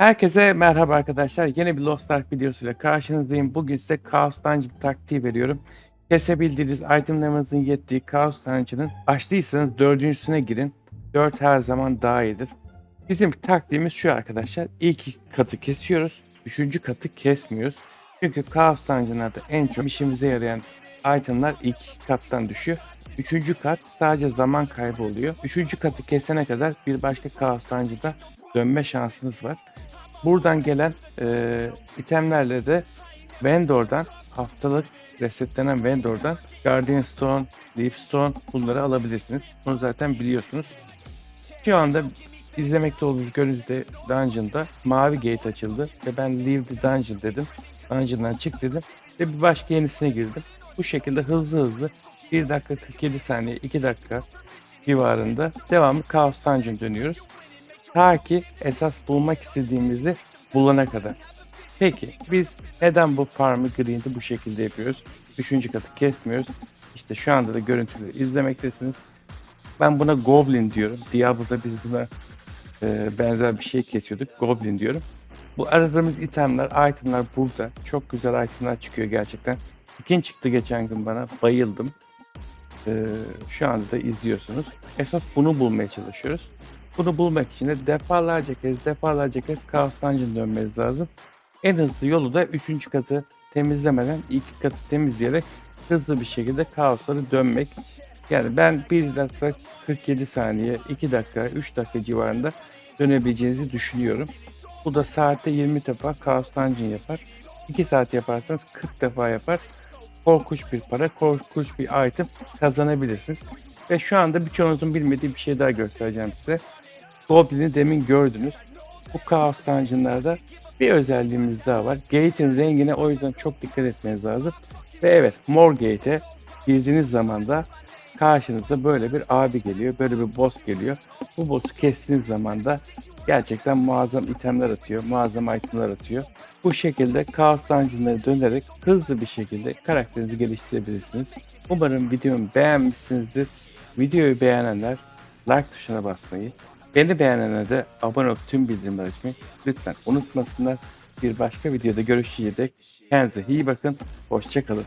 Herkese merhaba arkadaşlar. Yeni bir Lost Ark videosuyla karşınızdayım. Bugün size Chaos Dungeon taktiği veriyorum. Kesebildiğiniz itemlarınızın yettiği Chaos Dungeon'ın açtıysanız dördüncüsüne girin. 4 her zaman daha iyidir. Bizim taktiğimiz şu arkadaşlar. İlk katı kesiyoruz. Üçüncü katı kesmiyoruz. Çünkü Chaos Dungeon'larda en çok işimize yarayan itemlar ilk kattan düşüyor. Üçüncü kat sadece zaman kaybı oluyor. Üçüncü katı kesene kadar bir başka Chaos Dungeon'da dönme şansınız var. Buradan gelen e, itemlerle de vendor'dan haftalık resetlenen vendor'dan Guardian Stone, Leaf Stone bunları alabilirsiniz. Bunu zaten biliyorsunuz. Şu anda izlemekte olduğunuz görüntüde Dungeon'da mavi gate açıldı ve ben Leave the Dungeon dedim. Dungeon'dan çık dedim ve bir başka yenisine girdim. Bu şekilde hızlı hızlı 1 dakika 47 saniye 2 dakika civarında devamlı Chaos Dungeon dönüyoruz. Ta ki esas bulmak istediğimizi bulana kadar. Peki biz neden bu farmı grind'i bu şekilde yapıyoruz? Üçüncü katı kesmiyoruz. İşte şu anda da görüntüleri izlemektesiniz. Ben buna Goblin diyorum. Diablo'da biz buna e, benzer bir şey kesiyorduk. Goblin diyorum. Bu aradığımız itemler, itemler burada. Çok güzel itemler çıkıyor gerçekten. Skin çıktı geçen gün bana. Bayıldım. E, şu anda da izliyorsunuz. Esas bunu bulmaya çalışıyoruz. Bunu bulmak için de defalarca kez defalarca kez Dungeon dönmeniz lazım. En hızlı yolu da 3. katı temizlemeden ilk katı temizleyerek hızlı bir şekilde kaosları dönmek. Yani ben 1 dakika 47 saniye, 2 dakika, 3 dakika civarında dönebileceğinizi düşünüyorum. Bu da saatte 20 defa Chaos Dungeon yapar. 2 saat yaparsanız 40 defa yapar. Korkunç bir para, korkunç bir item kazanabilirsiniz. Ve şu anda birçoğunuzun bilmediği bir şey daha göstereceğim size. Goblin'i demin gördünüz. Bu Chaos Dungeon'larda bir özelliğimiz daha var. Gate'in rengine o yüzden çok dikkat etmeniz lazım. Ve evet Mor Gate'e girdiğiniz zaman da karşınıza böyle bir abi geliyor. Böyle bir boss geliyor. Bu boss'u kestiğiniz zaman da gerçekten muazzam itemler atıyor. Muazzam itemler atıyor. Bu şekilde Chaos Dungeon'lara dönerek hızlı bir şekilde karakterinizi geliştirebilirsiniz. Umarım videomu beğenmişsinizdir. Videoyu beğenenler like tuşuna basmayı, beni beğenenler de abone olup tüm bildirimleri açmayı lütfen unutmasınlar. Bir başka videoda görüşeceğiz kendinize iyi bakın, hoşçakalın.